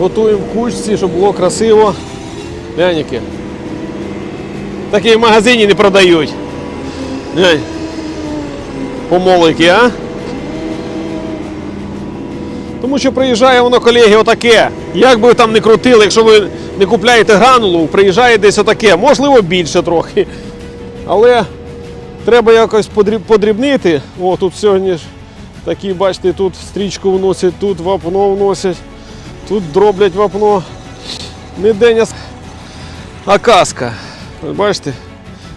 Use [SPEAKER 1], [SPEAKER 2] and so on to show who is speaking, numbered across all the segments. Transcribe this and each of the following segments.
[SPEAKER 1] Готуємо в кучці, щоб було красиво. Глянь, яке. Такі в магазині не продають. Помолики, а? Тому що приїжджає воно, колеги, отаке. Як би ви там не крутили, якщо ви не купляєте гранулу, приїжджає десь отаке. Можливо, більше трохи. Але треба якось подрібнити. О, тут сьогодні ж такі, бачите, тут стрічку вносять, тут вапно вносять, тут дроблять вапно. Не день, а с- а казка. Ви Бачите,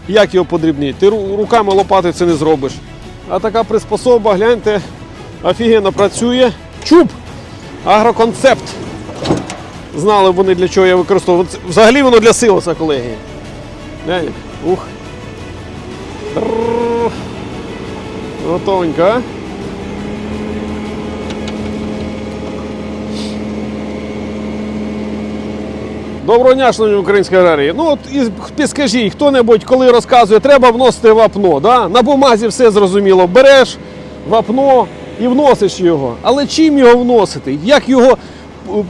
[SPEAKER 1] як його подрібнити? Ти руками лопати це не зробиш. А така приспособа, гляньте, офігенно працює. Чуб! Агроконцепт. Знали вони для чого я використовую. Це- Взагалі воно для силоса, колеги. Глянь, ух. Готовенько, а? Доброго дня, шановні українські аграрії. Ну от і підскажіть, хто-небудь, коли розказує, треба вносити вапно. Да? На бумазі все зрозуміло. Береш вапно і вносиш його. Але чим його вносити? Як його е,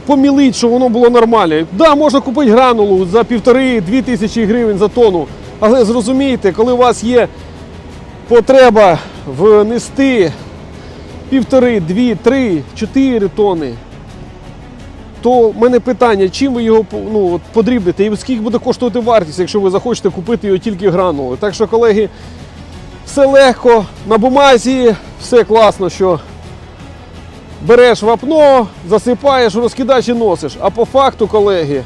[SPEAKER 1] помілити, щоб воно було нормальне? Да, можна купити гранулу за півтори-дві тисячі гривень за тонну. Але зрозумійте, коли у вас є потреба внести півтори, дві, три, чотири тони, то в мене питання, чим ви його ну, подрібните і скільки буде коштувати вартість, якщо ви захочете купити його тільки гранули. Так що, колеги, все легко, на бумазі, все класно, що береш вапно, засипаєш, розкидач і носиш. А по факту, колеги,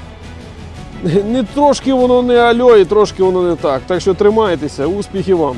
[SPEAKER 1] не трошки воно не альо і трошки воно не так. Так що тримайтеся, успіхів вам!